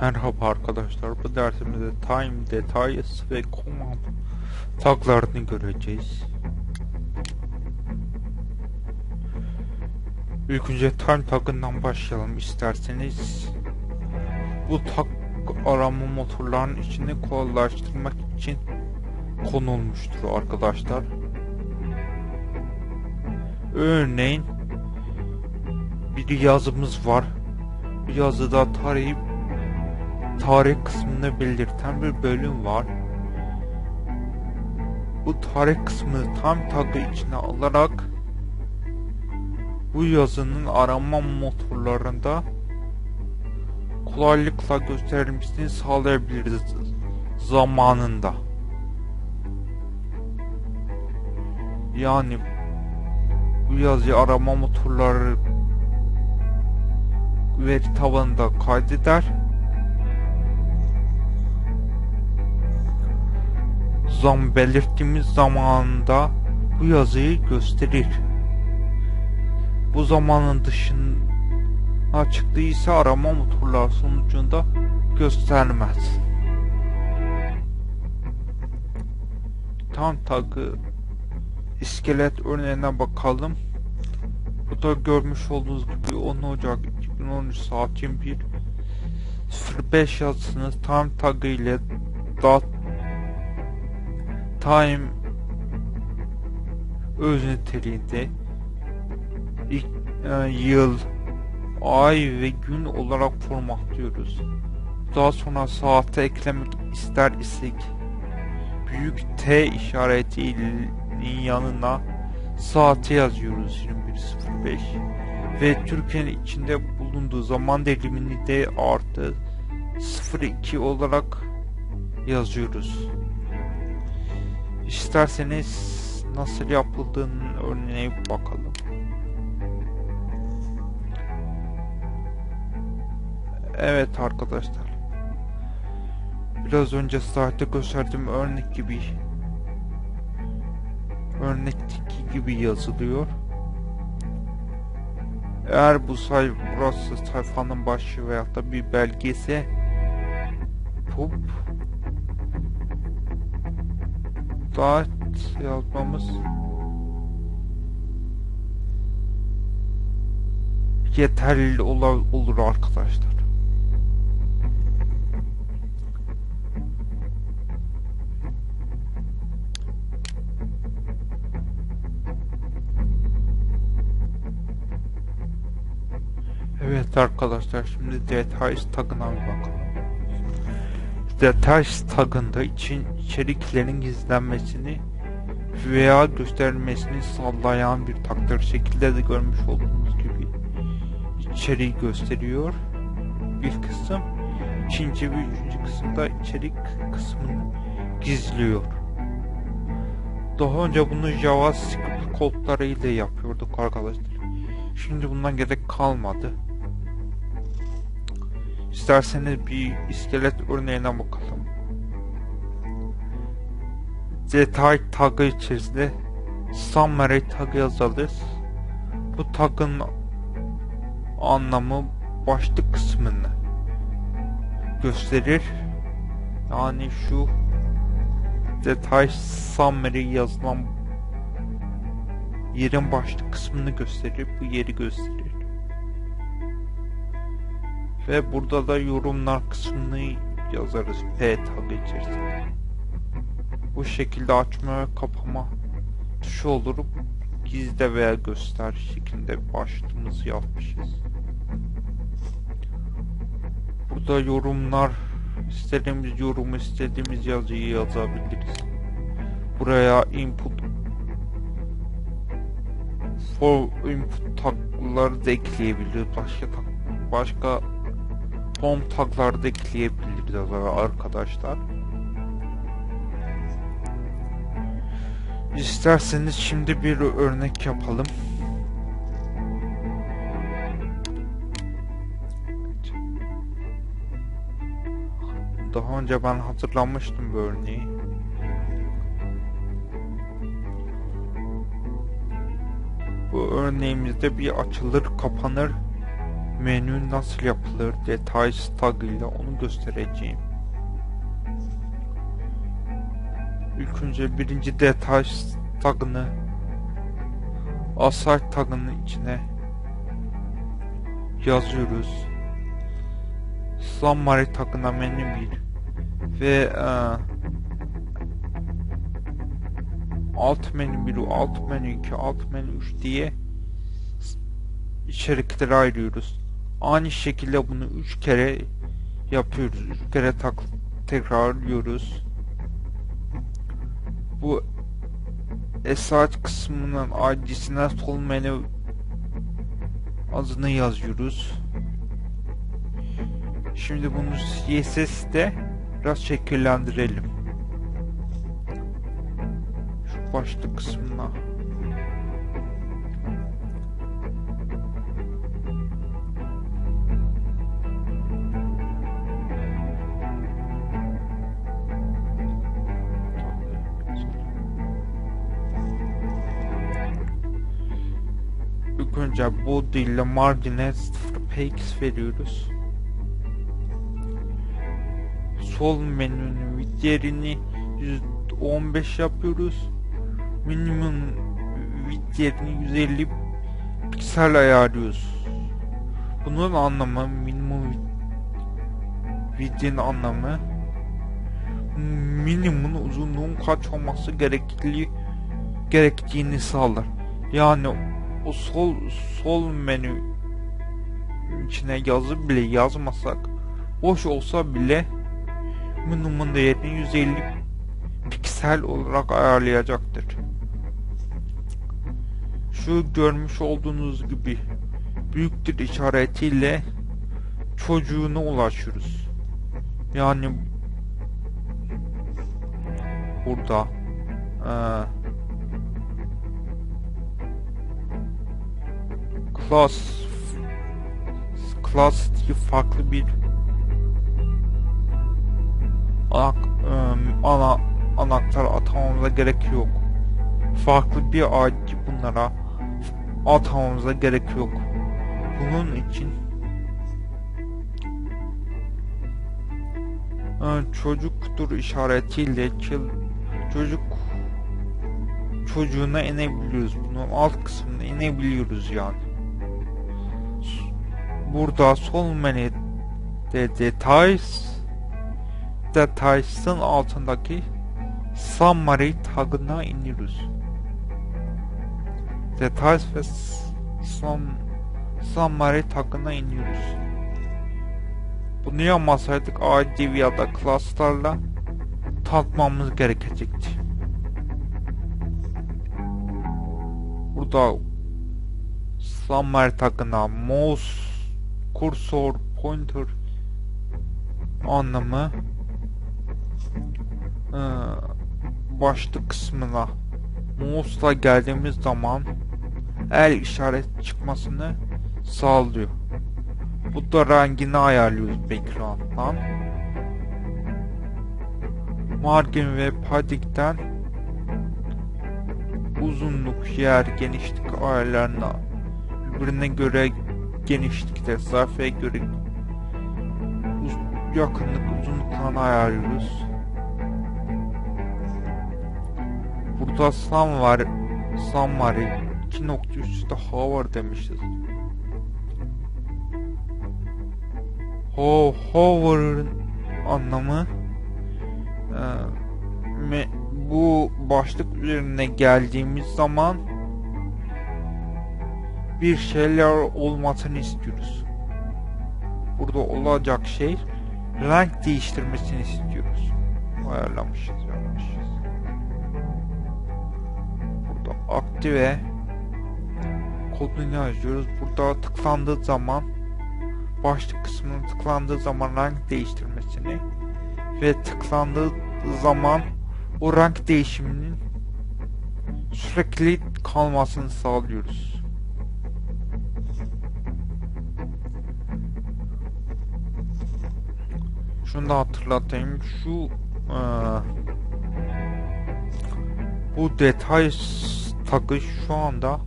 Merhaba arkadaşlar. Bu dersimizde time, details ve command taglarını göreceğiz. İlk önce time tagından başlayalım isterseniz. Bu tag arama motorlarının içini kolaylaştırmak için konulmuştur arkadaşlar. Örneğin bir yazımız var. Bu yazıda tarihi tarih kısmını belirten bir bölüm var. Bu tarih kısmını tam tagı içine alarak bu yazının arama motorlarında kolaylıkla gösterilmesini sağlayabiliriz zamanında. Yani bu yazıyı arama motorları veri tabanında kaydeder zam belirttiğimiz zamanda bu yazıyı gösterir. Bu zamanın dışına çıktıysa arama motorları sonucunda göstermez. Tam tagı iskelet örneğine bakalım. Burada görmüş olduğunuz gibi 10 Ocak 2013 saat 21 05 yazısını tam tagı ile dot time öz niteliğinde ilk, e, yıl, ay ve gün olarak formatlıyoruz. Daha sonra saate eklemek ister isek büyük T işaretinin yanına saati yazıyoruz 21.05 ve Türkiye'nin içinde bulunduğu zaman dilimini de artı 02 olarak yazıyoruz. İsterseniz nasıl yapıldığının örneğine bakalım. Evet arkadaşlar. Biraz önce saatte gösterdiğim örnek gibi örnekteki gibi yazılıyor. Eğer bu sayfa burası sayfanın başı veyahut da bir belge ise pop dart yazmamız yeterli olur, olur arkadaşlar. Evet arkadaşlar şimdi details tagına bakalım. Details tagında için içeriklerin gizlenmesini veya gösterilmesini sağlayan bir tagdır. Şekilde de görmüş olduğunuz gibi içeriği gösteriyor. Bir kısım ikinci ve üçüncü kısımda içerik kısmını gizliyor. Daha önce bunu JavaScript kodlarıyla yapıyorduk arkadaşlar. Şimdi bundan gerek kalmadı. İsterseniz bir iskelet örneğine bakalım. Detay tagı içerisinde summary tagı yazarız. Bu tagın anlamı başlık kısmını gösterir. Yani şu detay summary yazılan yerin başlık kısmını gösterir. Bu yeri gösterir. Ve burada da yorumlar kısmını yazarız P tagı içerisinde. Bu şekilde açma ve kapama tuşu olur. Gizle veya göster şeklinde başlığımızı yapmışız. Burada yorumlar istediğimiz yorumu istediğimiz yazıyı yazabiliriz. Buraya input for input tagları da ekleyebiliriz. Başka tag, başka home tagları da ekleyebiliriz arkadaşlar. İsterseniz şimdi bir örnek yapalım. Daha önce ben hazırlamıştım bu örneği. Bu örneğimizde bir açılır kapanır menü nasıl yapılır details tagıyla onu göstereceğim. İlk önce birinci details tagını asar tagının içine yazıyoruz. Summary tagına menü 1 ve e, alt menü 1, alt menü 2, alt menü 3 diye içeriklere ayırıyoruz. Aynı şekilde bunu 3 kere yapıyoruz. 3 kere tak tekrarlıyoruz. Bu esas kısmının ID'sine sol menü adını yazıyoruz. Şimdi bunu CSS'de biraz şekillendirelim. Şu başlık kısmına. İlk önce bu dille margine 0 px veriyoruz. Sol menünün width 15 yapıyoruz. Minimum yerini 150 piksel ayarlıyoruz. Bunun anlamı minimum width'in anlamı minimumun uzunluğun kaç olması gerekli gerektiğini sağlar. Yani o sol sol menü içine yazı bile yazmasak boş olsa bile minimum değerini 150 piksel olarak ayarlayacaktır. Şu görmüş olduğunuz gibi büyüktür işaretiyle çocuğuna ulaşıyoruz. Yani burada ee, class class diye farklı bir anak, ıı, ana anahtar atamamıza gerek yok. Farklı bir ID bunlara atamamıza gerek yok. Bunun için ıı, çocuktur işaretiyle çocuk çocuğuna inebiliyoruz. Bunun alt kısmına inebiliyoruz yani. Burada sol menüde details details'ın altındaki summary tagına iniyoruz. Details ve sum, summary tagına iniyoruz. Bunu yapmasaydık ID ya da class'larla tatmamız gerekecekti. Burada summary tagına mouse kursor pointer anlamı ee, başlık kısmına mouse'la geldiğimiz zaman el işaret çıkmasını sağlıyor. Bu da rengini ayarlıyoruz ekrandan. Margin ve padding'den uzunluk, yer, genişlik ayarlarına birbirine göre genişlikte, sayfaya göre uz yakınlık, uzunluklarını ayarlıyoruz. Burada Sam var, Sam var. 2.3'te H var demişiz. Ho hover'ın anlamı e, me, bu başlık üzerine geldiğimiz zaman bir şeyler olmasını istiyoruz. Burada olacak şey renk değiştirmesini istiyoruz. Ayarlamışız yapmışız. Burada aktive kodunu yazıyoruz. Burada tıklandığı zaman başlık kısmına tıklandığı zaman renk değiştirmesini ve tıklandığı zaman o renk değişiminin sürekli kalmasını sağlıyoruz. Şunu da hatırlatayım. Şu ee, bu detay tagı şu anda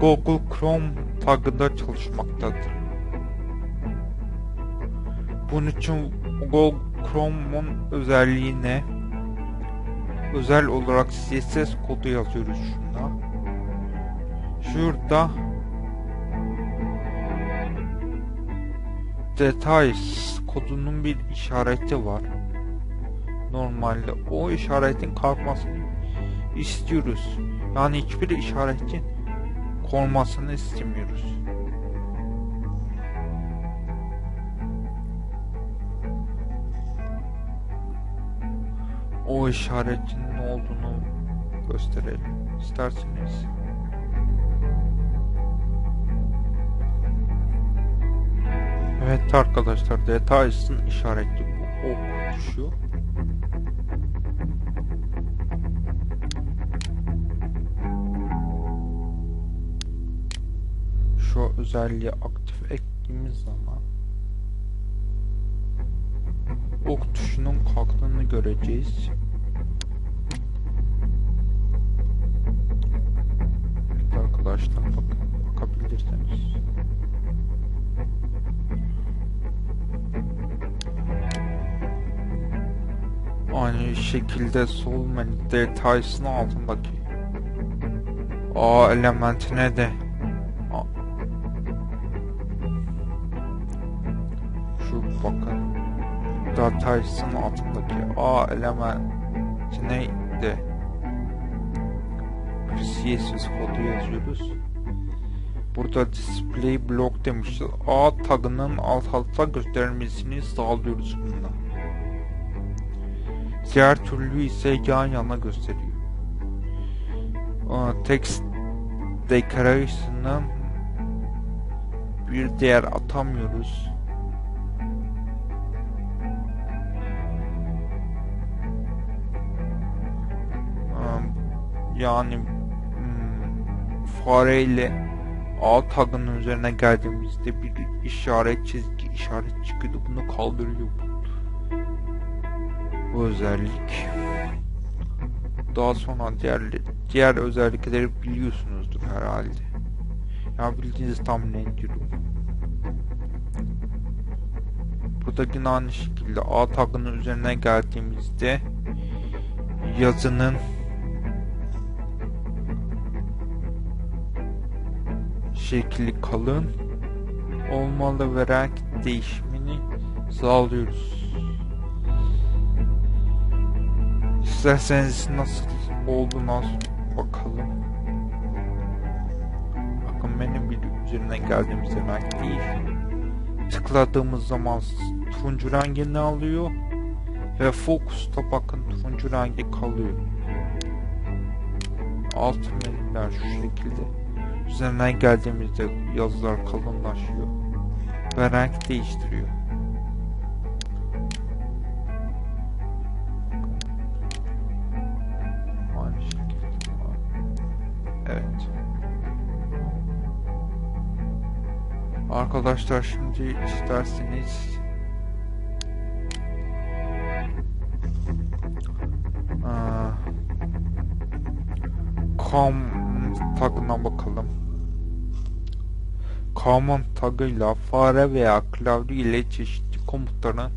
Google Chrome tagında çalışmaktadır. Bunun için Google Chrome'un özelliğine özel olarak CSS kodu yazıyoruz şunda. Şurada details kodunun bir işareti var. Normalde o işaretin kalkmasını istiyoruz. Yani hiçbir işaretin konmasını istemiyoruz. O işaretin ne olduğunu gösterelim isterseniz. Evet arkadaşlar details'ın işareti bu ok tuşu. Şu özelliği aktif ettiğimiz zaman ok tuşunun kalktığını göreceğiz. Evet arkadaşlar bakın bakabilirsiniz. Şekilde sol menü details'ın altındaki A elementine de A- şu bakın details'ın altındaki A elementine de CSS kodu yazıyoruz. Burada display block demişiz. A tagının alt alta gösterilmesini sağlıyoruz bununla. Diğer türlü ise yan yana gösteriyor. Text decoration'ı bir değer atamıyoruz. Yani hmm, fareyle A tagının üzerine geldiğimizde bir işaret çizgi işaret çıkıyordu. Bunu kaldırıyor bu özellik. Daha sonra diğer diğer özellikleri biliyorsunuzdur herhalde. Ya bildiğinizi tahmin ediyorum. Burada yine aynı şekilde A tagının üzerine geldiğimizde yazının şekli kalın olmalı ve renk değişimini sağlıyoruz. İsterseniz nasıl oldu nasıl bakalım. Bakın bir üzerinden geldiğimizde renk değil. Tıkladığımız zaman turuncu rengini alıyor ve fokusta bakın turuncu rengi kalıyor. Alt menüler şu şekilde. Üzerinden geldiğimizde yazılar kalınlaşıyor ve renk değiştiriyor. Arkadaşlar şimdi isterseniz com tagına bakalım. Command tagıyla fare veya klavye ile çeşitli komutların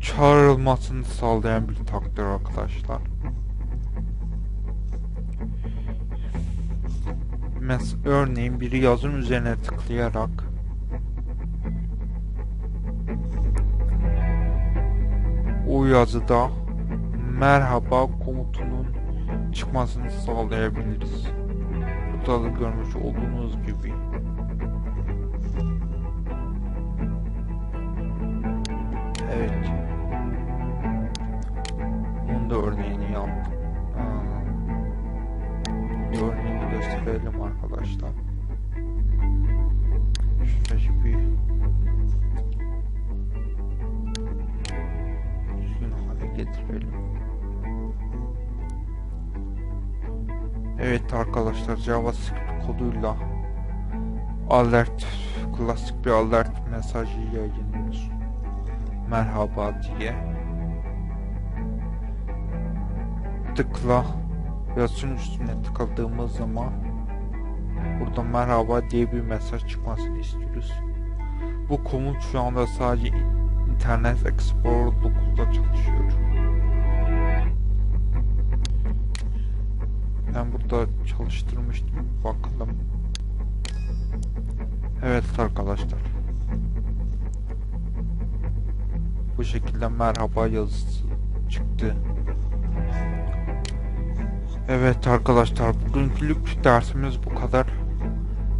çağrılmasını sağlayan bir tagdır arkadaşlar. Mes örneğin bir yazım üzerine tıklayarak o yazıda merhaba komutunun çıkmasını sağlayabiliriz. Burada da görmüş olduğunuz gibi. Evet. Bunun da örneğini gösterelim arkadaşlar. Şurayı bir düzgün hale getirelim. Evet arkadaşlar JavaScript koduyla alert klasik bir alert mesajı yayınlıyoruz. Merhaba diye. Tıkla yazının üstüne tıkladığımız zaman burada merhaba diye bir mesaj çıkmasını istiyoruz. Bu komut şu anda sadece Internet Explorer 9'da çalışıyor. Ben burada çalıştırmıştım. Bakalım. Evet arkadaşlar. Bu şekilde merhaba yazısı çıktı. Evet arkadaşlar bugünkülük dersimiz bu kadar.